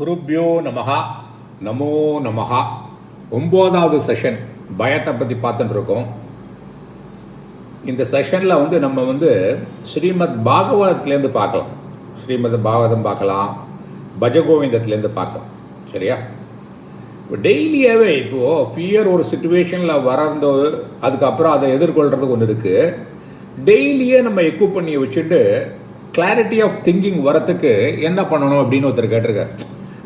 குருப்யோ நமகா நமோ நமகா ஒம்போதாவது செஷன் பயத்தை பற்றி பார்த்துட்டு இருக்கோம் இந்த செஷனில் வந்து நம்ம வந்து ஸ்ரீமத் பாகவதத்துலேருந்து பார்க்கலாம். ஸ்ரீமத் பாகவதம் பார்க்கலாம் பஜகோவிந்தத்துலேருந்து பார்க்கலாம். சரியா? இப்போ டெய்லியாகவே இப்போது ஃபியர் ஒரு சுச்சுவேஷனில் வரந்தோ அதுக்கப்புறம் அதை எதிர்கொள்கிறதுக்கு ஒன்று இருக்குது டெய்லியே நம்ம எக்யூப் பண்ணி வச்சுட்டு கிளாரிட்டி ஆஃப் திங்கிங் வரத்துக்கு என்ன பண்ணணும் அப்படின்னு ஒருத்தர் கேட்டிருக்காரு.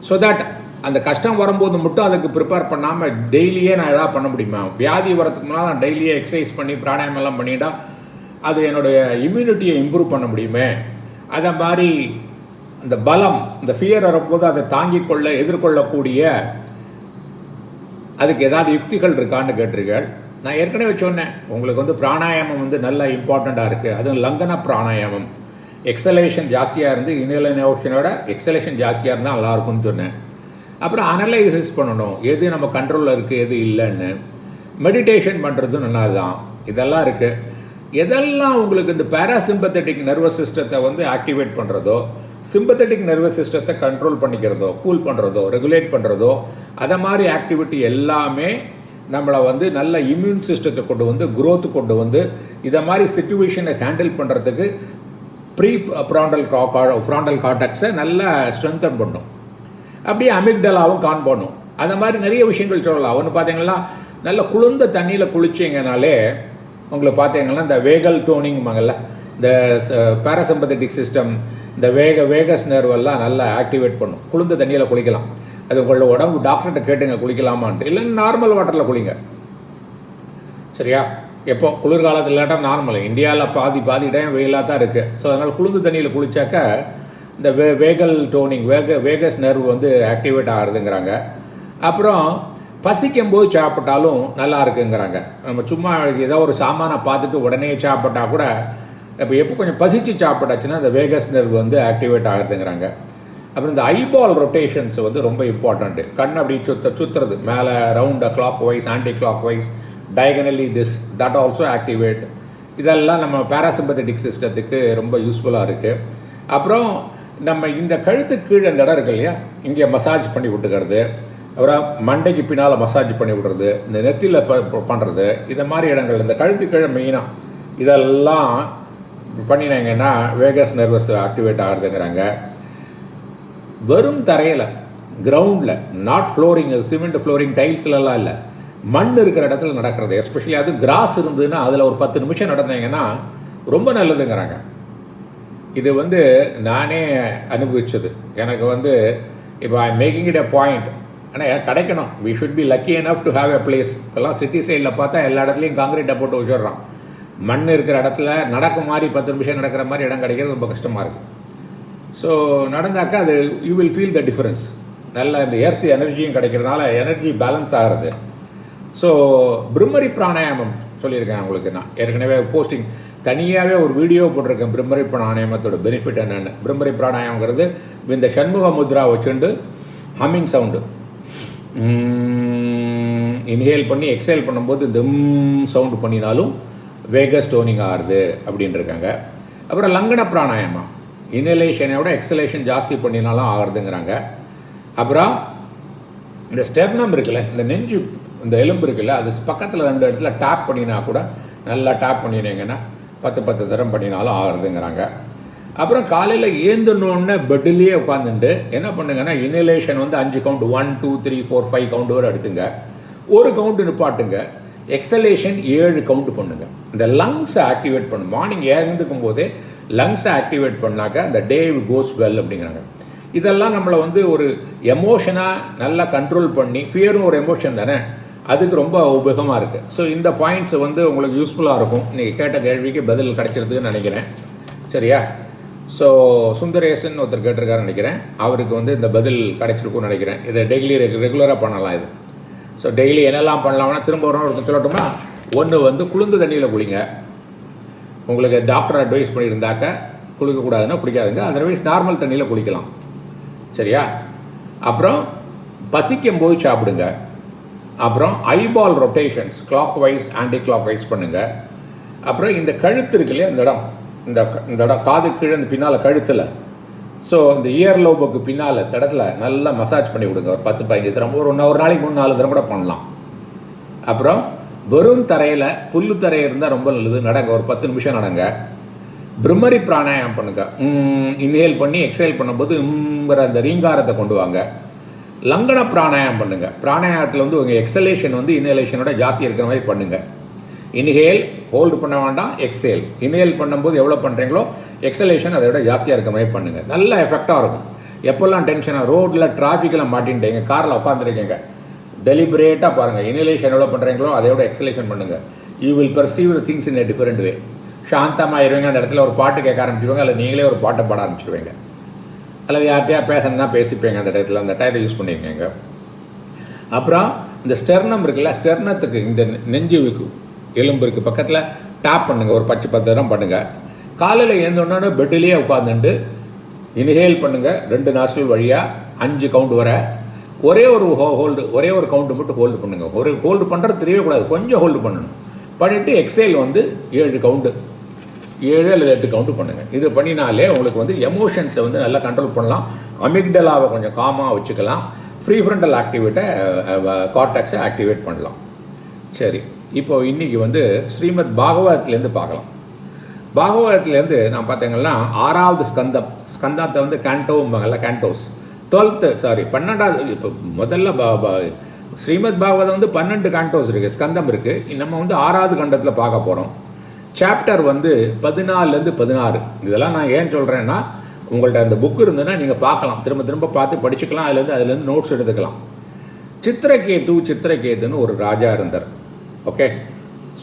ஸோ தட் அந்த கஷ்டம் வரும்போது மட்டும் அதுக்கு ப்ரிப்பேர் பண்ணாமல் டெய்லியே நான் எதாவது பண்ண முடியுமா? வியாதி வரதுக்கு முன்னால் நான் டெய்லியே எக்ஸசைஸ் பண்ணி பிராணாயம் எல்லாம் பண்ணிட்டா அது என்னுடைய இம்யூனிட்டியை இம்ப்ரூவ் பண்ண முடியுமே? அதை மாதிரி அந்த பலம் இந்த ஃபியர் வரும்போது அதை தாங்கிக் கொள்ள எதிர்கொள்ளக்கூடிய அதுக்கு ஏதாவது யுக்திகள் இருக்கான்னு கேட்டிருக்கேன் நான் ஏற்கனவே சொன்னேன் உங்களுக்கு வந்து பிராணாயாமம் வந்து நல்ல இம்பார்ட்டண்ட்டாக இருக்குது அதுவும் லங்கன பிராணாயாமம். எக்ஸலேஷன் ஜாஸ்தியாக இருந்து இன்ஹலேஷனோட எக்ஸலேஷன் ஜாஸ்தியாக இருந்தால் நல்லாயிருக்கும்னு சொன்னேன். அப்புறம் அனலைசிஸ் பண்ணணும். எது நம்ம கண்ட்ரோலில் இருக்குது எது இல்லைன்னு. மெடிடேஷன் பண்ணுறதும் நல்லா தான் இதெல்லாம் இருக்குது எதெல்லாம் உங்களுக்கு இந்த பேராசிம்பத்தட்டிக் நர்வஸ் சிஸ்டத்தை வந்து ஆக்டிவேட் பண்ணுறதோ சிம்பத்தட்டிக் நர்வஸ் சிஸ்டத்தை கண்ட்ரோல் பண்ணிக்கிறதோ கூல் பண்ணுறதோ ரெகுலேட் பண்ணுறதோ அதை மாதிரி ஆக்டிவிட்டி எல்லாமே நம்மளை வந்து நல்ல இம்யூன் சிஸ்டத்தை கொண்டு வந்து குரோத்து கொண்டு வந்து இதை மாதிரி சுச்சுவேஷனை ஹேண்டில் பண்ணுறதுக்கு ப்ரீ ப்ராண்டல் ஃப்ராண்டல் காட்டாக்ஸை நல்லா ஸ்ட்ரென்தன் பண்ணும். அப்படியே அமிக்டலாவும் கான் பண்ணும். அந்த மாதிரி நிறைய விஷயங்கள் சொல்லலாம். ஒன்று பார்த்தீங்கன்னா நல்ல குளிர்ந்த தண்ணியில் குளிச்சிங்கனாலே உங்களை பார்த்தீங்கன்னா இந்த வேகல் டோனிங் மங்கல்ல இந்த பேராசம்பத்தட்டிக் சிஸ்டம் இந்த வேக வேகஸ் நர்வெல்லாம் நல்லா ஆக்டிவேட் பண்ணும். குளிர்ந்த தண்ணியில் குளிக்கலாம். அது உங்களோட உடம்பு டாக்டர்கிட்ட கேட்டுங்க குளிக்கலாமான்ட்டு. இல்லைன்னா நார்மல் வாட்டரில் குளிங்க. சரியா? எப்போ? குளிர்காலத்தில் இல்லாட்டா நார்மல் இந்தியாவில் பாதி பாதி இடம் வெயிலாக தான் இருக்குது ஸோ அதனால் குளிர்ந்த தண்ணியில் குளித்தாக்க இந்த வே வேகல் டோனிங் வேக வேகஸ் நர்வு வந்து ஆக்டிவேட் ஆகுதுங்கிறாங்க. அப்புறம் பசிக்கும் போது சாப்பிட்டாலும் நல்லா இருக்குங்கிறாங்க. நம்ம சும்மா ஏதோ ஒரு சாமானை பார்த்துட்டு உடனே சாப்பிட்டா கூட இப்போ எப்போ கொஞ்சம் பசிச்சு சாப்பிட்டாச்சுன்னா அந்த வேகஸ் நர்வு வந்து ஆக்டிவேட் ஆகுதுங்கிறாங்க. அப்புறம் இந்த ஐபால் ரொட்டேஷன்ஸ் வந்து ரொம்ப இம்பார்ட்டண்ட்டு கண் அப்படி சுத்த சுற்றுறது மேலே round clockwise anticlockwise diagonally this that also activate இதெல்லாம் நம்ம பேராசிம்பத்தட்டிக் சிஸ்டத்துக்கு ரொம்ப யூஸ்ஃபுல்லாக இருக்குது அப்புறம் நம்ம இந்த கழுத்து கீழே இந்த இடம் இருக்கு இல்லையா? இங்கே மசாஜ் பண்ணி விட்டுக்கிறது. அப்புறம் மண்டைக்கு பின்னால் மசாஜ் பண்ணி விடுறது. இந்த நெத்தியில் பண்ணுறது இந்த மாதிரி இடங்கள் இந்த கழுத்து கீழே மெயினாக இதெல்லாம் பண்ணினாங்கன்னா வேகஸ் நர்வஸ் ஆக்டிவேட் ஆகுதுங்கிறாங்க. வெறும் தரையில் கிரவுண்டில் நாட் ஃப்ளோரிங் சிமெண்ட் ஃப்ளோரிங் டைல்ஸ்லலாம் இல்லை. மண் இருக்கிற இடத்துல நடக்கிறது எஸ்பெஷலி அது கிராஸ் இருந்ததுன்னா அதில் ஒரு பத்து நிமிஷம் நடந்தீங்கன்னா ரொம்ப நல்லதுங்கிறாங்க. இது வந்து நானே அனுபவித்தது எனக்கு வந்து இப்போ I making it a point ஆனால் கிடைக்கணும். We should be lucky enough to have a place இப்போல்லாம் சிட்டி சைடில் பார்த்தா எல்லா இடத்துலையும் காங்கிரீட்டை போட்டு வச்சிடுறான். மண் இருக்கிற இடத்துல நடக்க மாதிரி பத்து நிமிஷம் நடக்கிற மாதிரி இடம் கிடைக்கிறது ரொம்ப கஷ்டமாக இருக்குது ஸோ நடந்தாக்கா அது you will feel the difference நல்ல இந்த எர்த் எனர்ஜியும் கிடைக்கிறதுனால எனர்ஜி பேலன்ஸ் ஆகிறது. ஸோ பிரம்மரி பிராணாயாமம் சொல்லியிருக்கேன் உங்களுக்கு நான். ஏற்கனவே போஸ்டிங் தனியாகவே ஒரு வீடியோ போட்டிருக்கேன் பிரம்மரி பிராணாயாமத்தோட பெனிஃபிட் என்னென்னு. பிரம்மரி பிராணாயாமங்கிறது இந்த சண்முக முத்ரா வச்சுண்டு ஹம்மிங் சவுண்டு இன்ஹேல் பண்ணி எக்ஸேல் பண்ணும்போது தம் சவுண்டு பண்ணினாலும் வேகஸ் டோனிங் ஆகுது அப்படின்னு இருக்காங்க அப்புறம் லங்கன பிராணாயாமம் இன்ஹலேஷனை விட எக்ஸலேஷன் ஜாஸ்தி பண்ணினாலும் ஆகிறதுங்கிறாங்க அப்புறம் இந்த ஸ்டெப்னம் இருக்குல்ல இந்த நெஞ்சு இந்த எலும்பு இருக்குல்ல அது பக்கத்தில் ரெண்டு இடத்துல டேப் பண்ணினா கூட நல்லா டேப் பண்ணினீங்கன்னா பத்து பத்து தரம் பண்ணினாலும் ஆகுதுங்கிறாங்க அப்புறம் காலையில் ஏந்தணுன்னு பெட்டிலேயே உட்காந்துட்டு என்ன பண்ணுங்கன்னா இன்ஹலேஷன் வந்து அஞ்சு count one two three four five count வரை எடுத்துங்க. ஒரு கவுண்ட் நிப்பாட்டுங்க. எக்ஸலேஷன் ஏழு கவுண்ட் பண்ணுங்கள் இந்த லங்ஸை ஆக்டிவேட் பண்ணும் மார்னிங் இறந்துக்கும் போதே லங்ஸை ஆக்டிவேட் பண்ணாக்க அந்த டே கோஸ் வெல் அப்படிங்கிறாங்க. இதெல்லாம் நம்மளை வந்து ஒரு எமோஷனாக நல்லா கண்ட்ரோல் பண்ணி ஃபியரும் ஒரு எமோஷன் தானே? அதுக்கு ரொம்ப உபயோகமாக இருக்குது ஸோ இந்த பாயிண்ட்ஸ் வந்து உங்களுக்கு யூஸ்ஃபுல்லாக இருக்கும். நீங்கள் கேட்ட கேள்விக்கு பதில் கிடைச்சிருதுன்னு நினைக்கிறேன். சரியா? ஸோ சுந்தரேசன் ஒருத்தர் கேட்டிருக்காருன்னு நினைக்கிறேன். அவருக்கு வந்து இந்த பதில் கிடைச்சிருக்கும்னு நினைக்கிறேன். இதை டெய்லி ரெகுலராக பண்ணலாம் இது. ஸோ டெய்லி என்னெல்லாம் பண்ணலாம்னா திரும்ப ஒரு ஒருத்தர் சொல்லட்டுமா? ஒன்று வந்து குளிர்ந்த தண்ணியில் குளிங்க. உங்களுக்கு டாக்டர் அட்வைஸ் பண்ணியிருந்தாக்க குளிக்கக்கூடாதுன்னா குளிக்காதுங்க. அதர்வைஸ் நார்மல் தண்ணியில் குளிக்கலாம். சரியா? அப்புறம் பசிக்கும் போது சாப்பிடுங்க. அப்புறம் eyeball rotations clockwise anti clock wise பண்ணுங்கள் அப்புறம் இந்த கழுத்து இருக்கு இல்லையா இந்த இடம்? இந்த இந்த இடம் காது கீழே இந்த பின்னால் கழுத்தில். ஸோ இந்த இயர் லோபுக்கு பின்னால் தடத்தில் நல்லா மசாஜ் பண்ணி கொடுங்க ஒரு பத்து பதினஞ்சு தரம் ஒரு ஒன்று ஒரு நாளைக்கு மூணு நாலு தரம் கூட பண்ணலாம். அப்புறம் வெறும் தரையில் புல்லு தரை இருந்தால் ரொம்ப நல்லது. நடங்க ஒரு பத்து நிமிஷம் நடங்க. பிரம்மரி பிராணாயம் பண்ணுங்க. இன்ஹேல் பண்ணி எக்ஸைல் பண்ணும்போது உம்ங்கிற அந்த ரீங்காரத்தை கொண்டு வாங்க. லங்கன பிராணாயம் பண்ணுங்கள் பிராணாயாமத்தில் வந்து உங்கள் எக்ஸலேஷன் வந்து இன்ஹேலேஷனோட ஜாஸ்தி இருக்கிற மாதிரி பண்ணுங்கள் இன்ஹேல் ஹோல்டு பண்ண வேண்டாம் எக்ஸேல் இன்ஹேல் பண்ணும்போது எவ்வளோ பண்ணுறீங்களோ எக்ஸலேஷன் அதை விட ஜாஸ்தியாக இருக்கிற மாதிரி பண்ணுங்கள் நல்ல எஃபெக்டாக இருக்கும். எப்போல்லாம் டென்ஷனாக ரோட்டில் டிராஃபிக்கில் மாட்டின்ட்டீங்க காரில் உட்காந்துருக்கீங்க டெலிபரேட்டாக பாருங்கள் இன்ஹலேஷன் எவ்வளோ பண்ணுறீங்களோ அதை விட எக்ஸலேஷன் பண்ணுங்கள் you will perceive the things in a different way சாந்தமாக இருவீங்க அந்த இடத்துல ஒரு பாட்டு கேட்க ஆரம்பிச்சிருவாங்க இல்லை நீங்களே ஒரு பாட்டை பாட ஆரம்பிச்சிருவீங்க. அல்லது யார்கிட்டயா பேசணும்னா பேசிப்பேங்க அந்த டயத்தில் அந்த டயத்தை யூஸ் பண்ணிக்கோங்க. அப்புறம் இந்த ஸ்டெர்னம் இருக்குல்ல ஸ்டெர்னத்துக்கு இந்த நெஞ்சு எலும்புக்கு எலும்பு பக்கத்தில் டேப் பண்ணுங்கள் ஒரு பச்சை பத்து தரம் பண்ணுங்கள் காலையில் எழுந்தோடனே பெட்டிலேயே உட்காந்துட்டு இன்ஹேல் பண்ணுங்கள் ரெண்டு நாஸ்டல் வழியாக அஞ்சு கவுண்ட் வர. ஒரே ஒரு ஹோல்டு ஒரே ஒரு கவுண்ட்டு மட்டும் ஹோல்டு பண்ணுங்கள் ஒரு ஹோல்டு பண்ணுறது தெரியவே கூடாது கொஞ்சம் ஹோல்டு பண்ணணும். பண்ணிவிட்டு எக்ஸைல் வந்து ஏழு கவுண்டு ஏழு அல்லது எட்டு கவுண்ட் பண்ணுங்கள் இது பண்ணினாலே உங்களுக்கு வந்து எமோஷன்ஸை வந்து நல்லா கண்ட்ரோல் பண்ணலாம். அமிக்டலாவை கொஞ்சம் காமாக வச்சுக்கலாம். ஃப்ரீ ஃப்ரண்டல் ஆக்டிவேட்டை கார்டாக்ஸை ஆக்டிவேட் பண்ணலாம். சரி. இப்போ இன்னைக்கு வந்து ஸ்ரீமத் பாகவதத்துலேருந்து பார்க்கலாம். பாகவதத்துலேருந்து நான் பார்த்தீங்கன்னா ஆறாவது ஸ்கந்தம். ஸ்கந்தத்தை வந்து கேண்டோம்பாங்கல்ல கேண்டோஸ் டுவெல்த்து சாரி பன்னெண்டாவது இப்போ முதல்ல ஸ்ரீமத் பாகவதம் வந்து பன்னெண்டு கேண்டோஸ் இருக்குது ஸ்கந்தம் இருக்குது நம்ம வந்து ஆறாவது கண்டத்தில் பார்க்க போகிறோம் சாப்டர் வந்து பதினாலுலேருந்து பதினாறு. இதெல்லாம் நான் ஏன் சொல்கிறேன்னா உங்கள்கிட்ட அந்த புக் இருந்ததுன்னா நீங்கள் பார்க்கலாம். திரும்ப திரும்ப பார்த்து படிச்சுக்கலாம். அதுலேருந்து அதுலேருந்து நோட்ஸ் எடுத்துக்கலாம். சித்திரகேது சித்திரகேதுன்னு ஒரு ராஜா இருந்தார். ஓகே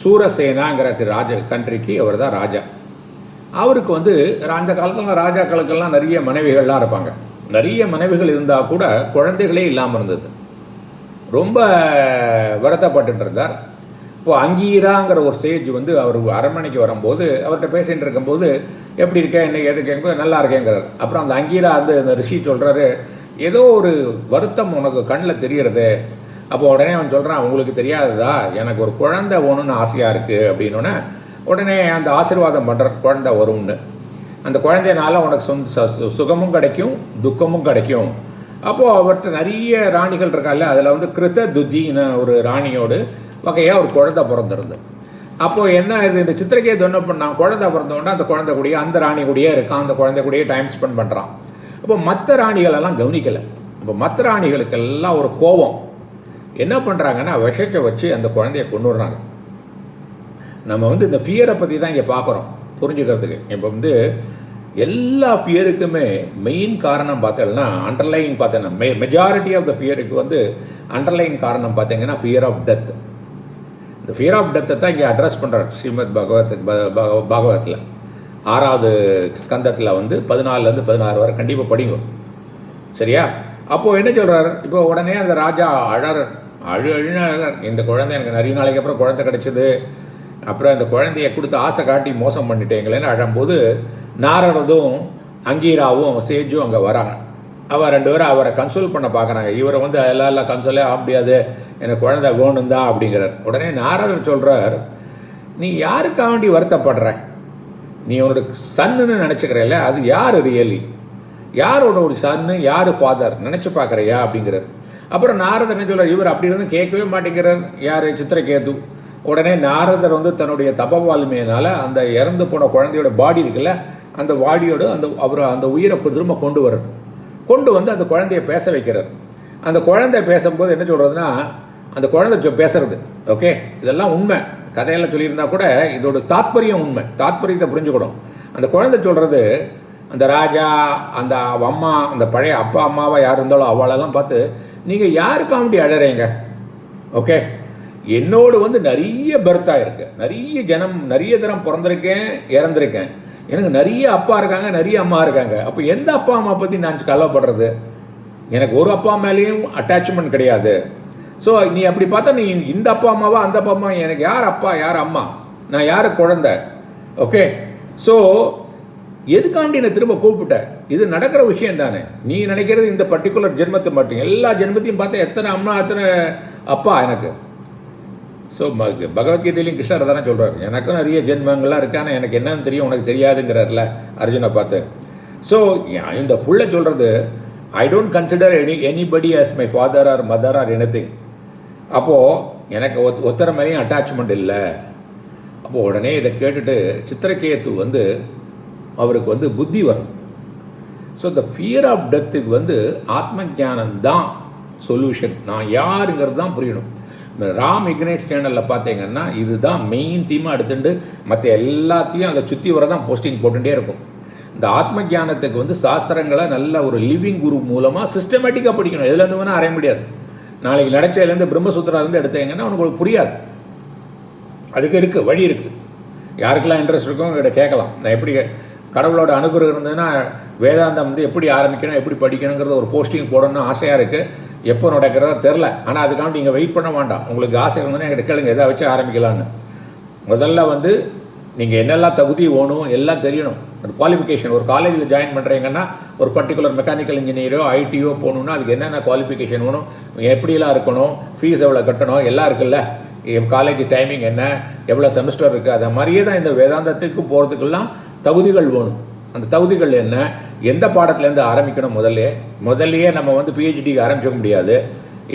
சூரசேனாங்கிற ராஜ கண்ட்ரிக்கு அவர் தான் ராஜா. அவருக்கு வந்து அந்த காலத்தில் ராஜாக்களுக்கெல்லாம் நிறைய மனைவிகள்லாம் இருப்பாங்க. நிறைய மனைவிகள் இருந்தால் கூட குழந்தைகளே இல்லாமல் இருந்தது. ரொம்ப வருத்தப்பட்டு இருந்தார். இப்போ அங்கீராங்கிற ஒரு சேஜ் வந்து அவர் அரண்மனைக்கு வரும்போது அவர்கிட்ட பேசிகிட்டு இருக்கும்போது எப்படி இருக்கேன் என்ன எது கேட்கும்போது நல்லா இருக்கேங்கிறார். அப்புறம் அந்த அங்கீரா வந்து அந்த ரிஷி சொல்கிறாரு ஏதோ ஒரு வருத்தம் உனக்கு கண்ணில் தெரியறது. அப்போ உடனே அவன் சொல்கிறான் உங்களுக்கு தெரியாததா? எனக்கு ஒரு குழந்தை ஒன்றுன்னு ஆசையாக இருக்குது அப்படின்னோடனே உடனே அந்த ஆசீர்வாதம் பண்ணுற குழந்தை வரும்னு. அந்த குழந்தைனால உனக்கு சொந்த சு- சுகமும் கிடைக்கும் துக்கமும் கிடைக்கும். அப்போது அவர்கிட்ட நிறைய ராணிகள் இருக்கால அதில் வந்து கிருத்த துஜின்னு ஒரு ராணியோடு வகையாக ஒரு குழந்தை பிறந்திருது அப்போது என்ன இது இந்த சித்திரகே என்ன பண்ணான் குழந்தை பிறந்தவொடனே அந்த குழந்தை கூடயே அந்த ராணி கூடயே இருக்கான். அந்த குழந்தை கூடயே டைம் ஸ்பெண்ட் பண்ணுறான் அப்போ மற்ற ராணிகளெல்லாம் கவனிக்கலை. அப்போ மற்ற ராணிகளுக்கெல்லாம் ஒரு கோபம். என்ன பண்ணுறாங்கன்னா விஷத்தை வச்சு அந்த குழந்தைய கொண்டு வர்றாங்க நம்ம வந்து இந்த ஃபியரை பற்றி தான் இங்கே பார்க்குறோம் புரிஞ்சுக்கிறதுக்கு. இப்போ வந்து எல்லா ஃபியருக்குமே மெயின் காரணம் பார்த்தோம்னா அண்டர்லைன் பார்த்தோன்னா மெ மெஜாரிட்டி ஆஃப் த ஃபியருக்கு வந்து அண்டர்லைன் காரணம் பார்த்தீங்கன்னா ஃபியர் ஆஃப் டெத் இந்த ஃபியர் ஆஃப் டெத்தை தான் இங்கே அட்ரஸ் பண்ணுறார் ஸ்ரீமத் பகவத் பாகவத்தில் ஆறாவது ஸ்கந்தத்தில் வந்து பதினாலுலேருந்து பதினாறு வரை கண்டிப்பாக படிங்க. சரியா? அப்போது என்ன சொல்கிறார் இப்போ உடனே அந்த ராஜா அழற அழு அழுனார் இந்த குழந்தை எனக்கு நிறைய நாளைக்கு அப்புறம் குழந்தை கிடச்சிது. அப்புறம் இந்த குழந்தைய கொடுத்து ஆசை காட்டி மோசம் பண்ணிட்டேங்களேன்னு அழும்போது நாரதரும் அங்கீராவும் சேஜும் அங்கே வராங்க. அவர் ரெண்டு பேரும் அவரை கன்சோல் பண்ண பார்க்குறாங்க. இவரை வந்து எல்லாம் எல்லாம் கன்சோலே ஆக முடியாது. எனக்கு குழந்தை வேணும் தான் அப்படிங்கிறார். உடனே நாரதர் சொல்கிறார் நீ யாருக்கா வேண்டி வருத்தப்படுற? நீ உன்னோட சன்னுன்னு நினச்சிக்கிறல்ல அது யார் ரியலி யாரோட ஒரு சன்னு? யார் ஃபாதர் நினச்சி பார்க்குறியா? அப்படிங்கிறார். அப்புறம் நாரதர் என்ன சொல்கிறார் இவர் அப்படி இருந்து கேட்கவே மாட்டேங்கிறார். யார்? சித்திரகேது. உடனே நாரதர் வந்து தன்னுடைய தபவாழ்மையினால் அந்த இறந்து போன குழந்தையோட பாடி இருக்குல்ல அந்த பாடியோட அந்த அவர் அந்த உயிரை திரும்ப கொண்டு வர்றார். கொண்டு வந்து அந்த குழந்தைய பேச வைக்கிறார் அந்த குழந்தை பேசும்போது என்ன சொல்கிறதுனா அந்த குழந்தை பேசுறது. ஓகே? இதெல்லாம் உண்மை. கதையெல்லாம் சொல்லியிருந்தா கூட இதோட தாத்பரியம் உண்மை. தாத்பரியத்தை புரிஞ்சுக்கணும். அந்த குழந்தை சொல்கிறது அந்த ராஜா அந்த அம்மா அந்த பழைய அப்பா அம்மாவா யார் இருந்தாலும் அவளெல்லாம் பார்த்து நீங்கள் யாருக்காண்டி அழறீங்க? ஓகே? என்னோடு வந்து நிறைய பர்த் ஆகிருக்கு நிறைய ஜனம் நிறைய தரம் பிறந்திருக்கேன் இறந்துருக்கேன். எனக்கு நிறைய அப்பா இருக்காங்க நிறைய அம்மா இருக்காங்க. அப்போ எந்த அப்பா அம்மா பற்றி நான் கவலைப்படுறது? எனக்கு ஒரு அப்பா மேலேயும் அட்டாச்மெண்ட் கிடையாது. ஸோ நீ அப்படி பார்த்தா நீ இந்த அப்பா அம்மாவா? அந்த அப்பா அம்மா? எனக்கு யார் அப்பா யார் அம்மா? நான் யார் குழந்த? ஓகே ஸோ எதுக்காண்டி என்னை திரும்ப கூப்பிட்டேன் இது நடக்கிற விஷயம் தானே. நீ நினைக்கிறது இந்த பர்டிகுலர் ஜென்மத்தை மட்டும். எல்லா ஜென்மத்தையும் பார்த்தா எத்தனை அம்மா எத்தனை அப்பா எனக்கு? ஸோ பகவத்கீதையிலையும் கிருஷ்ணர் தானே சொல்கிறார் எனக்கும் நிறைய ஜென்மங்கள்லாம் இருக்கு ஆனால் எனக்கு என்னன்னு தெரியும் உனக்கு தெரியாதுங்கிறார்ல அர்ஜுனை பார்த்து. ஸோ இந்த புள்ள சொல்கிறது I don't consider any anybody as my father or mother or anything அப்போது எனக்கு ஒத் ஒத்தரை மேலேயும் அட்டாச்மெண்ட் இல்லை. அப்போது உடனே இதை கேட்டுட்டு சித்திரகேத்து வந்து அவருக்கு வந்து புத்தி வரும். ஸோ த ஃபியர் ஆஃப் டெத்துக்கு வந்து ஆத்ம ஜானம் தான் சொல்யூஷன் நான் யாருங்கிறது தான் புரியணும். ராம் இக்னேஷ் சேனலில் பார்த்தீங்கன்னா இதுதான் மெயின் தீமாக எடுத்துட்டு மற்ற எல்லாத்தையும் அதை சுற்றி வர தான் போஸ்டிங் போட்டுகிட்டே இருக்கும். இந்த ஆத்ம ஜானத்துக்கு வந்து சாஸ்திரங்களை நல்ல ஒரு லிவிங் குரு மூலமாக சிஸ்டமேட்டிக்காக படிக்கணும். எதுலேருந்து வேணால் அறைய முடியாது. நாளைக்கு நடச்சதுலேருந்து பிரம்மசூத்திராலேருந்து எடுத்தீங்கன்னா உங்களுக்கு புரியாது. அதுக்கு இருக்குது வழி இருக்குது யாருக்கெல்லாம் இன்ட்ரெஸ்ட் இருக்கோ உங்கள்கிட்ட கேட்கலாம். நான் எப்படி கடவுளோட அனுகிரகம் இருந்ததுன்னா வேதாந்தம் வந்து எப்படி ஆரம்பிக்கணும் எப்படி படிக்கணுங்கிறத ஒரு போஸ்டிங் போடணும்னு ஆசையாக இருக்குது எப்போ நடக்கிறதா தெரில ஆனால் அதுக்காக நீங்கள் வெயிட் பண்ண வேண்டாம். உங்களுக்கு ஆசை இருந்ததுன்னா என்கிட்ட கேளுங்க. எதை வச்சு ஆரம்பிக்கலான்னு முதல்ல வந்து நீங்கள் என்னெல்லாம் தகுதி வேணும் எல்லாம் தெரியணும். அது குவாலிஃபிகேஷன் ஒரு காலேஜில் ஜாயின் பண்ணுறீங்கன்னா ஒரு பர்டிகுலர் மெக்கானிக்கல் இன்ஜினியரோ ஐடியோ போகணுன்னா அதுக்கு என்னென்ன குவாலிஃபிகேஷன் வேணும் எப்படிலாம் இருக்கணும் ஃபீஸ் எவ்வளோ கட்டணும் எல்லாம் இருக்குல்ல. காலேஜ் டைமிங் என்ன எவ்வளோ செமஸ்டர் இருக்குது அதை மாதிரியே தான் இந்த வேதாந்தத்துக்கு போகிறதுக்கெல்லாம் தகுதிகள் வேணும். அந்த தகுதிகள் என்ன? எந்த பாடத்துலேருந்து ஆரம்பிக்கணும் முதல்ல? முதல்லையே நம்ம வந்து பிஹெச்டிக்கு ஆரம்பிச்சிக்க முடியாது.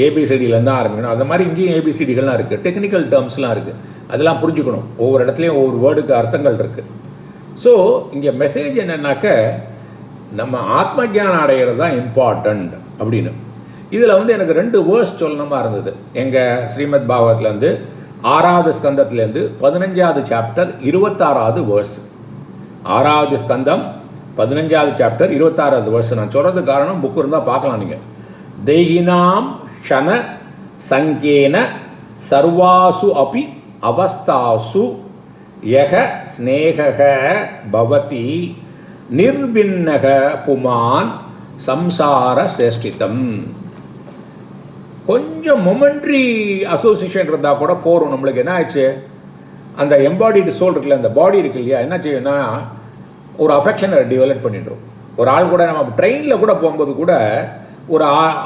ஏபிசிடியிலேருந்து தான் ஆரம்பிக்கணும். அந்த மாதிரி இங்கேயும் ஏபிசிடிகள்லாம் இருக்குது டெக்னிக்கல் டேர்ம்ஸ்லாம் இருக்குது அதெல்லாம் புரிஞ்சுக்கணும். ஒவ்வொரு இடத்துலையும் ஒவ்வொரு வேர்டுக்கு அர்த்தங்கள் இருக்குது ஸோ இங்கே மெசேஜ் என்னன்னாக்க நம்ம ஆத்ம ஜானம் அடைகிறது தான் இம்பார்ட்டண்ட் அப்படின்னு. இதில் வந்து எனக்கு ரெண்டு வேர்ஸ் சொல்லணுமா இருந்தது. எங்கள் ஸ்ரீமத் பாகவத்லேருந்து ஆறாவது ஸ்கந்தத்துலேருந்து பதினஞ்சாவது சாப்டர் இருபத்தாறாவது வேர்ஸ் ஆறாவது ஸ்கந்தம் பதினஞ்சாவது சாப்டர் இருபத்தாறாவது வருஷம் நான் சொல்கிறது காரணம் புக்கு இருந்தால் பார்க்கலாம் நீங்கள் தெய்கினாம் க்ஷண சங்கேன சர்வாசு அபி அவஸ்தாசு யக ஸ்நேகக பவதி நிர்விண்ணக புமான் சம்சார சேஷ்டிதம் கொஞ்சம் மொமெண்ட்ரி அசோசியேஷன் இருந்தால் கூட போகிறோம் நம்மளுக்கு என்ன ஆச்சு அந்த எம்பாடிடு சோல் இருக்குல்ல அந்த பாடி இருக்கு இல்லையா? என்ன செய்யும்னா ஒரு அஃபெக்ஷனை டெவலப் பண்ணிடுறோம் ஒரு ஆள் கூட நம்ம ட்ரெயினில் கூட போகும்போது கூட ஒரு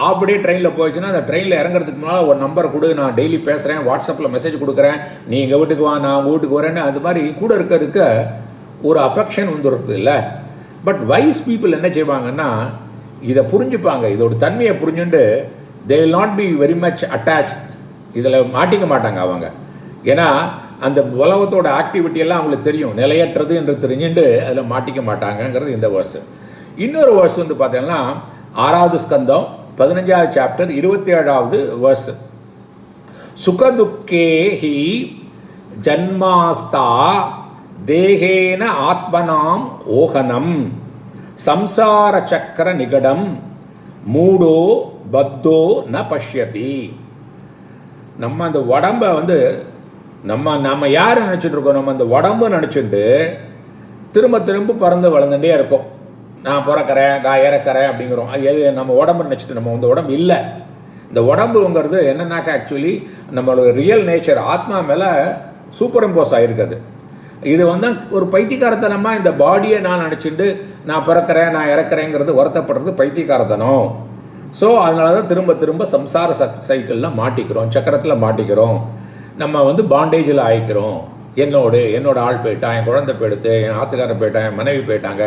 ஆஃப் டே ட்ரெயினில் போயிடுச்சுன்னா அந்த ட்ரெயினில் இறங்குறதுக்கு முன்னால் ஒரு நம்பர் கொடு நான் டெய்லி பேசுகிறேன் வாட்ஸ்அப்பில் மெசேஜ் கொடுக்குறேன் நீ எங்கள் வீட்டுக்கு வா நான் உங்கள் வீட்டுக்கு வரேன்னு அது மாதிரி கூட இருக்க இருக்க ஒரு அஃபெக்ஷன் வந்துடுறது இல்லை. பட் வைஸ் பீப்புள் என்ன செய்வாங்கன்னா இதை புரிஞ்சுப்பாங்க. இதோட தன்மையை புரிஞ்சுண்டு they will not be very much attach இதில் மாட்டிக்க மாட்டாங்க அவங்க. ஏன்னா அந்த உலகத்தோட ஆக்டிவிட்டி எல்லாம் அவங்களுக்கு தெரியும். நிலையற்றது என்று தெரிஞ்சுட்டு அதில் மாட்டிக்க மாட்டாங்கங்கிறது இந்த வேர்ஸ் இன்னொரு வேர்ஸ் வந்து பார்த்தீங்கன்னா ஆறாவது ஸ்கந்தம் பதினஞ்சாவது சாப்டர் இருபத்தி ஏழாவது வேர்ஸ் சுகதுக்கே ஹி ஜன்மாஸ்தா தேகேன ஆத்மனாம் ஓகனம் சம்சார சக்கர நிகடம் மூடோ பத்தோ ந பஷ்யதி. நம்ம அந்த உடம்ப வந்து நம்ம நம்ம யார் நினச்சிட்டு இருக்கோம்? நம்ம அந்த உடம்பு நினச்சிட்டு திரும்ப திரும்ப பறந்து வளர்ந்துட்டே இருக்கோம். நான் பிறக்கிறேன் நான் இறக்கிறேன் அப்படிங்கிறோம். அது எது? நம்ம உடம்பு நினச்சிட்டு நம்ம அந்த உடம்பு இல்லை. இந்த உடம்புங்கிறது என்னன்னாக்கா ஆக்சுவலி நம்மளோட ரியல் நேச்சர் ஆத்மா மேலே சூப்பர் இம்போஸ் ஆகிருக்குது இது வந்து ஒரு பைத்தியக்காரத்தனமாக இந்த பாடியை நான் நினச்சிட்டு நான் பிறக்கிறேன் நான் இறக்குறேங்கிறது வருத்தப்படுறது பைத்தியக்காரத்தனம். ஸோ அதனால தான் திரும்ப திரும்ப சம்சார சைக்கிளில் மாட்டிக்கிறோம் சக்கரத்தில் மாட்டிக்கிறோம். நம்ம வந்து பாண்டேஜில் ஆயிக்கிறோம். என்னோடு என்னோட ஆள் போயிட்டான் என் குழந்தை போயிடுத்து என் ஆத்துக்காரன் போயிட்டான் என் மனைவி போயிட்டாங்க.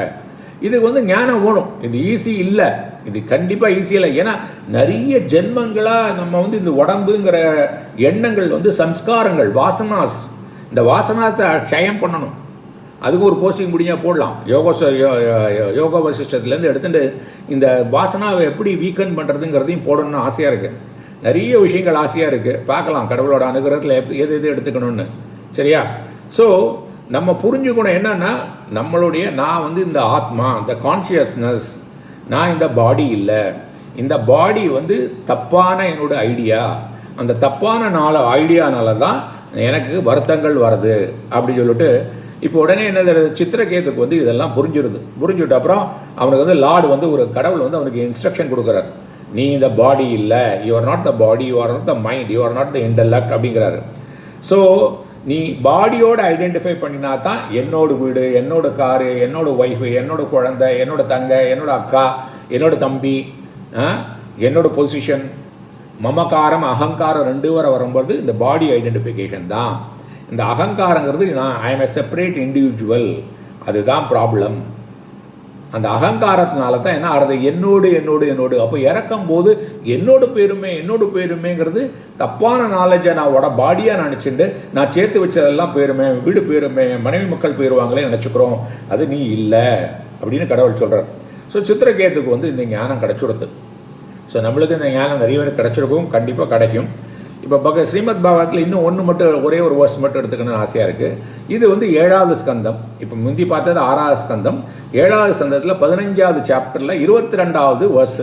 இது வந்து ஞானம் ஓடும். இது ஈஸி இல்லை. இது கண்டிப்பாக ஈஸி இல்லை. ஏன்னா நிறைய ஜென்மங்களாக நம்ம வந்து இந்த உடம்புங்கிற எண்ணங்கள் வந்து சம்ஸ்காரங்கள் வாசனாஸ். இந்த வாசனாத்தை க்ஷயம் பண்ணணும். அதுக்கு ஒரு போஸ்டிங் முடிஞ்சால் போடலாம். யோகா யோகா வசிஷ்டத்துலேருந்து எடுத்துட்டு இந்த வாசனாவை எப்படி வீக்கன் பண்ணுறதுங்கிறதையும் போடணும்னு ஆசையாக இருக்குது நிறைய விஷயங்கள் ஆசையாக இருக்குது பார்க்கலாம் கடவுளோட அனுகிரகத்தில் எது எது எடுத்துக்கணும்னு. சரியா? ஸோ நம்ம புரிஞ்சுக்கணும் என்னன்னா நம்மளுடைய நான் வந்து இந்த ஆத்மா இந்த கான்ஷியஸ்னஸ் நான் இந்த பாடி இல்லை. இந்த பாடி வந்து தப்பான என்னோட ஐடியா அந்த தப்பான நாள ஐடியானால தான் எனக்கு வருத்தங்கள் வருது. அப்படின்னு சொல்லிட்டு இப்போ உடனே என்ன சித்திரகேத்துக்கு வந்து இதெல்லாம் புரிஞ்சிருது. புரிஞ்சுட்டு அப்புறம் அவனுக்கு வந்து லார்டு வந்து ஒரு கடவுள் வந்து அவனுக்கு இன்ஸ்ட்ரக்ஷன் கொடுக்குறாரு. நீ இந்த பாடி இல்லை. You are not the body you are not the mind you are not the intellect அப்படிங்கிறாரு. ஸோ நீ பாடியோட ஐடென்டிஃபை பண்ணினா தான் என்னோட வீடு என்னோட காரு என்னோட ஒய்ஃபு என்னோட குழந்தை என்னோட தங்க என்னோட அக்கா என்னோட தம்பி என்னோட பொசிஷன் மமக்காரம் அகங்காரம் ரெண்டு வரை வரும்போது இந்த பாடி ஐடென்டிஃபிகேஷன் தான். இந்த அகங்காரங்கிறது நான் I am a separate individual அதுதான் ப்ராப்ளம் அந்த அகங்காரத்தினால தான் என்ன ஆறுது? என்னோடு என்னோடு என்னோடு. அப்போ இறக்கும் போது என்னோட பேருமே என்னோட பேருமேங்கிறது தப்பான நாலேஜை நான் உட பாடியாக நினச்சிட்டு நான் சேர்த்து வச்சதெல்லாம் பேருமே வீடு பேருமே மனைவி மக்கள் போயிருவாங்களே நினச்சிக்கிறோம். அது நீ இல்லை அப்படின்னு கடவுள் சொல்கிறார் ஸோ சித்திரகேத்துக்கு வந்து இந்த ஞானம் கிடச்சுடுது. ஸோ நம்மளுக்கு இந்த ஞானம் நிறைய பேர் கிடச்சிருக்கும் கண்டிப்பாக கிடைக்கும். இப்போ பக ஸ்ரீமத் பாகவத்தில் இன்னும் ஒன்று மட்டும் ஒரே ஒரு வேர்ஸ் மட்டும் எடுத்துக்கணும்னு ஆசையாக இருக்குது இது வந்து ஏழாவது ஸ்கந்தம். இப்போ முந்தி பார்த்தது ஆறாவது ஸ்கந்தம். ஏழாவது ஸ்கந்தத்தில் பதினஞ்சாவது சாப்டரில் இருபத்தி ரெண்டாவது வேர்ஸ்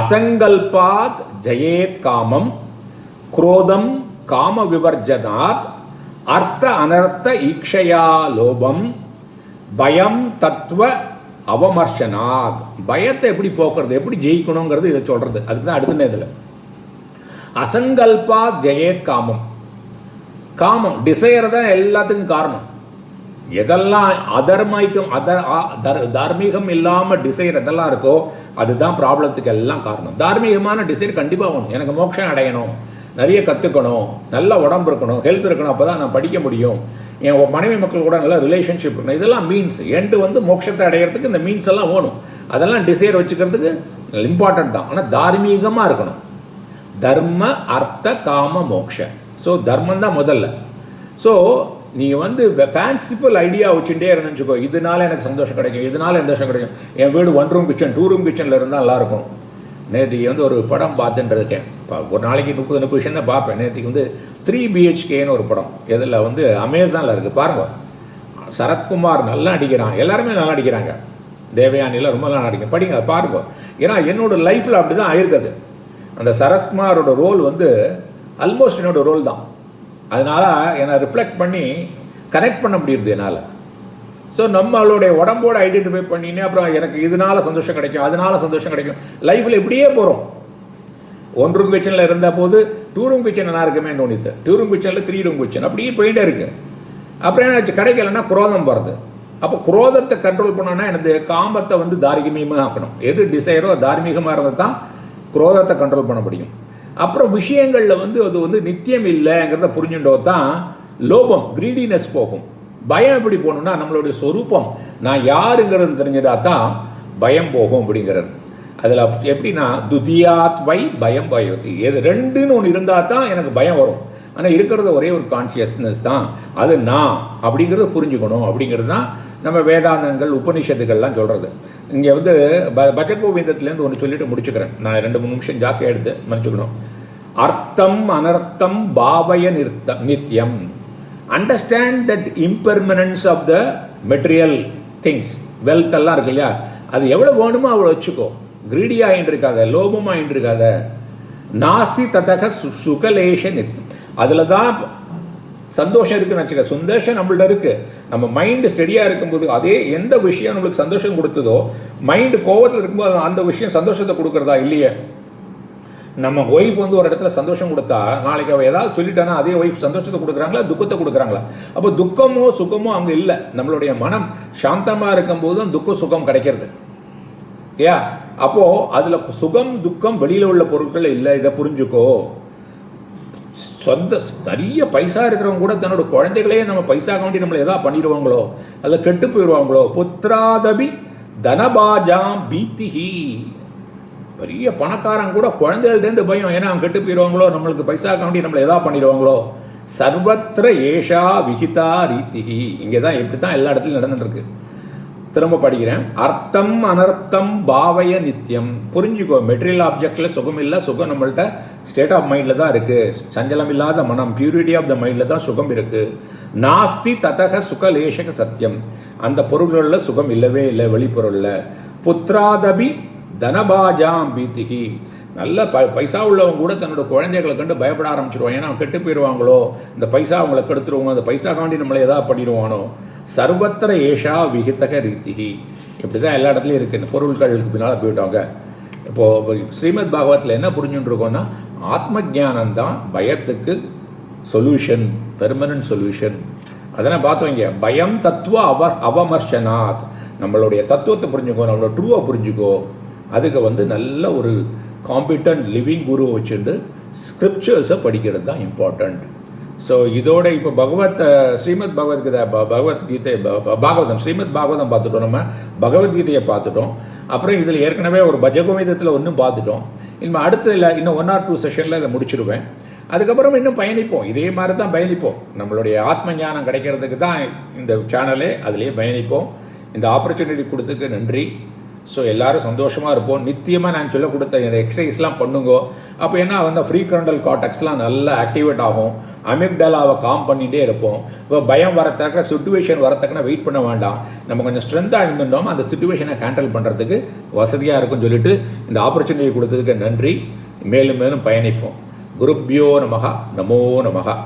அசங்கல்பாத் ஜெயேத் காமம் குரோதம் காம விவர்ஜனாத் அர்த்த அனர்த்த ஈக்ஷயா லோபம் பயம் தத்துவ அவமர்ஷனாத். பயத்தை எப்படி போக்குறது எப்படி ஜெயிக்கணுங்கிறது இதை சொல்கிறது அதுக்கு தான் அடுத்த இதில். அசங்கல்பா ஜெயேத் காமம். காமம் டிசையர் தான் எல்லாத்துக்கும் காரணம். எதெல்லாம் அதர்மிக்கும் அதர் தர்- தார்மீகம் இல்லாமல் டிசைர் எதெல்லாம் இருக்கோ அதுதான் ப்ராப்ளத்துக்கு எல்லாம் காரணம். தார்மீகமான டிசைர் கண்டிப்பாக வேணும். எனக்கு மோட்சம் அடையணும். நிறைய கற்றுக்கணும் நல்ல உடம்பு இருக்கணும். ஹெல்த் இருக்கணும். அப்போ தான் நான் படிக்க முடியும். என் மனைவி மக்கள் கூட நல்ல ரிலேஷன்ஷிப் இருக்கணும். இதெல்லாம் மீன்ஸ் எண்டு வந்து மோட்சத்தை அடையிறதுக்கு இந்த மீன்ஸ் எல்லாம் வேணும். அதெல்லாம் டிசைர் வச்சுக்கிறதுக்கு இம்பார்ட்டன்ட் தான். ஆனால் தார்மீகமாக இருக்கணும். தர்ம அர்த்த காம மோக்ஷ. ஸோ தர்மம் தான் முதல்ல. ஸோ நீங்கள் வந்து ஃபேன்சிஃபுல் ஐடியா வச்சுட்டே இருந்துச்சுக்கோ இதனால எனக்கு சந்தோஷம் கிடைக்கும் இதனால சந்தோஷம் கிடைக்கும். என் வீடு one room kitchen two room கிச்சனில் இருந்தால் நல்லாயிருக்கும் நேற்றுக்கு வந்து ஒரு படம் பார்த்துட்டு இருக்கேன். இப்போ ஒரு நாளைக்கு முப்பது முப்பது விஷயம் தான் பார்ப்பேன். நேற்றுக்கு வந்து த்ரீ பிஹெச்கேன்னு ஒரு படம். இதில் வந்து அமேசானில் இருக்குது பாருங்கள் சரத்குமார் நல்லா நடிக்கிறான். எல்லாருமே நல்லா நடிக்கிறாங்க. தேவயானியில் ரொம்ப நல்லா அடிக்கிறேன் படிங்க அதை பாருங்க. ஏன்னா என்னோடய லைஃப்பில் அப்படி தான் ஆயிருக்குது அந்த சரஸ்குமாரோட ரோல் வந்து ஆல்மோஸ்ட் என்னோட ரோல் தான். அதனால் என்னை ரிஃப்ளெக்ட் பண்ணி கனெக்ட் பண்ண முடியுது என்னால். ஸோ நம்மளுடைய உடம்போட ஐடென்டிஃபை பண்ணினே அப்புறம் எனக்கு இதனால சந்தோஷம் கிடைக்கும் அதனால சந்தோஷம் கிடைக்கும். லைஃப்பில் இப்படியே போகிறோம் ஒன் ரூம் கிச்சனில் இருந்த போது டூ ரூம் கிச்சன் நல்லா இருக்குமே தோணிது. டூ ரூம் கிச்சனில் த்ரீ ரூம் கிச்சன் அப்படியே போயிட்டே இருக்கு. அப்புறம் என்ன கிடைக்கலன்னா குரோதம் வருது. அப்போ குரோதத்தை கண்ட்ரோல் பண்ணோன்னா எனது காமத்தை வந்து தார்மீகமாக ஆக்கணும் எது டிசைரோ தார்மீகமாக இருந்தால் தான் குரோதத்தை கண்ட்ரோல் பண்ண முடியும். அப்புறம் விஷயங்களில் வந்து அது வந்து நித்தியம் இல்லைங்கிறத புரிஞ்சுட்டோ தான் லோபம் கிரீடினஸ் போகும். பயம் எப்படி போகணும்னா நம்மளுடைய சொரூபம். நான் யாருங்கிறது தெரிஞ்சதா தான் பயம் போகும் அப்படிங்கிறது. அதில் எப்படின்னா துதியாத் வை பயம் பயத்தி எது ரெண்டுன்னு ஒன்று இருந்தால் தான் எனக்கு பயம் வரும். ஆனால் இருக்கிறது ஒரே ஒரு கான்ஷியஸ்னஸ் தான். அது நான் அப்படிங்கிறத புரிஞ்சுக்கணும் அப்படிங்கிறது தான் நம்ம வேதாந்தங்கள் உபனிஷத்துக்கள்லாம் சொல்கிறது இங்கே வந்து ப பஜகோவிந்தத்துலேருந்து ஒன்று சொல்லிட்டு முடிச்சுக்கிறேன். நான் ரெண்டு மூணு நிமிஷம் ஜாஸ்தியாக எடுத்து மன்னிச்சுக்கணும். அர்த்தம் அனர்த்தம் பாவய நிறுத்தம் நித்தியம் understand that impermanence of the material things wealth எல்லாம் இருக்கு இல்லையா? அது எவ்வளோ வேணுமோ அவ்வளோ வச்சுக்கோ. கிரீடியாகின்னு இருக்காத லோபமாக இருக்காத நாஸ்தி ததக சு சுகலேஷ நித் அதில் தான் சந்தோஷம் இருக்குன்னு வச்சுக்க சந்தோஷம் நம்மள்ட்ட இருக்குது நம்ம மைண்டு ஸ்டெடியாக இருக்கும்போது அதே எந்த விஷயம் நம்மளுக்கு சந்தோஷம் கொடுத்ததோ மைண்டு கோவத்தில் இருக்கும்போது அந்த விஷயம் சந்தோஷத்தை கொடுக்குறதா இல்லையே? நம்ம ஒய்ஃப் வந்து ஒரு இடத்துல சந்தோஷம் கொடுத்தா நாளைக்கு அவள் ஏதாவது சொல்லிட்டானா அதே ஒய்ஃப் சந்தோஷத்தை கொடுக்குறாங்களா துக்கத்தை கொடுக்குறாங்களா? அப்போ துக்கமோ சுகமோ அங்கே இல்லை. நம்மளுடைய மனம் சாந்தமாக இருக்கும்போது தான் துக்கம் சுகம் கிடைக்கிறது. ஏ அப்போது அதில் சுகம் துக்கம் வெளியில் உள்ள பொருட்கள் இல்லை. இதை புரிஞ்சுக்கோ. சொந்த நிறைய பைசா இருக்கிறவங்க கூட தன்னோட குழந்தைகளே நம்ம பைசா வேண்டி நம்மளை எதா பண்ணிடுவாங்களோ அல்ல கெட்டு போயிடுவாங்களோ புத்திராதபி தனபாஜாம் பீத்திஹி. பெரிய பணக்காரன் கூட குழந்தைகள்டேருந்து பயம் ஏன்னா அவங்க கெட்டு போயிடுவாங்களோ நம்மளுக்கு பைசா வேண்டி நம்மளை எதா பண்ணிடுவாங்களோ. சர்வத்திர ஏஷா விகிதா ரீத்திகி இங்கே தான் இப்படி தான் எல்லா இடத்துலையும் நடந்துட்டு இருக்கு. திரும்ப படிக்கிறேன். அர்த்தம் அனர்த்தம் பாவய நித்தியம். புரிஞ்சுக்கோ மெட்டீரியல் ஆப்ஜெக்டில் சுகம் இல்லை சுகம் நம்மள்ட்ட ஸ்டேட் ஆஃப் மைண்டில் தான் இருக்குது சஞ்சலம் இல்லாத மனம் பியூரிட்டி ஆஃப் த மைண்டில் தான் சுகம் இருக்குது நாஸ்தி ததக சுகலேஷக சத்தியம். அந்த பொருள்களில் சுகம் இல்லவே இல்லை வெளிப்பொருளில். புத்ராதபி தனபாஜாம் பீத்திகி. நல்ல ப பைசா உள்ளவங்க கூட தன்னோட குழந்தைகளை கண்டு பயப்பட ஆரம்பிச்சிருவான் ஏன்னா கெட்டு போயிடுவாங்களோ? இந்த பைசா அவங்கள கெடுத்துருவாங்க அந்த பைசா காண்டி நம்மளை எதாவது பண்ணிடுவானோ? சர்வத்திர ஏஷா விகிதக ரீத்திகி இப்படி தான் எல்லா இடத்துலையும் இருக்குது இந்த பின்னால் போயிட்டாங்க. இப்போது ஸ்ரீமத் பாகவத்தில் என்ன புரிஞ்சுட்டுருக்கோம்னா ஆத்ம ஞானம் தான் பயத்துக்கு சொல்யூஷன் பெர்மனன்ட் சொல்யூஷன் அதெல்லாம் பார்த்தோம் இங்கே. பயம் தத்துவ அவ அவமர்ஷனாத். நம்மளுடைய தத்துவத்தை புரிஞ்சுக்கோ நம்மளோட ட்ரூவை புரிஞ்சுக்கோ. அதுக்கு வந்து நல்ல ஒரு காம்பிட்டன்ட் லிவிங் குருவை வச்சுட்டு ஸ்கிரிப்சர்ஸை படிக்கிறது தான் இம்பார்ட்டண்ட் ஸோ இதோட இப்போ பகவத் ஸ்ரீமத் பகவத்கீதை ப- பகவத்கீதை ப- பாகவதம் ஸ்ரீமத் பாகவதம் பார்த்துட்டோம் நம்ம. பகவத்கீதையை பார்த்துட்டோம். அப்புறம் இதில் ஏற்கனவே ஒரு பஜகோவிதத்தில் ஒன்றும் பார்த்துட்டோம். இனிமேல் அடுத்த இல்லை இன்னும் ஒன் ஆர் டூ செஷனில் இதை முடிச்சிடுவேன் அதுக்கப்புறம் இன்னும் பயணிப்போம். இதே மாதிரி தான் பயணிப்போம். நம்மளுடைய ஆத்ம ஞானம் கிடைக்கிறதுக்கு தான் இந்த சேனலே அதுலேயே பயணிப்போம். இந்த ஆப்பர்ச்சுனிட்டி கொடுத்ததுக்கு நன்றி. ஸோ எல்லாரும் சந்தோஷமாக இருப்போம். நித்தியமாக நான் சொல்ல கொடுத்த இந்த எக்ஸசைஸ்லாம் பண்ணுங்கோ. அப்போ என்ன வந்து ஃப்ரீ கரண்டல் காட்டக்ஸ்லாம் நல்லா ஆக்டிவேட் ஆகும். அமிக்டலாவை காம் பண்ணிகிட்டே இருப்போம். இப்போ பயம் வரத்தக்க சுச்சுவேஷன் வரத்தக்கன வெயிட் பண்ண வேண்டாம். நம்ம கொஞ்சம் ஸ்ட்ரென்த்தாக இருந்துட்டோம். அந்த சுச்சுவேஷனை ஹேண்டில் பண்ணுறதுக்கு வசதியாக இருக்கும்னு சொல்லிட்டு இந்த ஆப்பர்ச்சுனிட்டி கொடுத்ததுக்கு நன்றி. மேலும் மேலும் பயணிப்போம். குருப்பியோ நமகா நமோ நமகா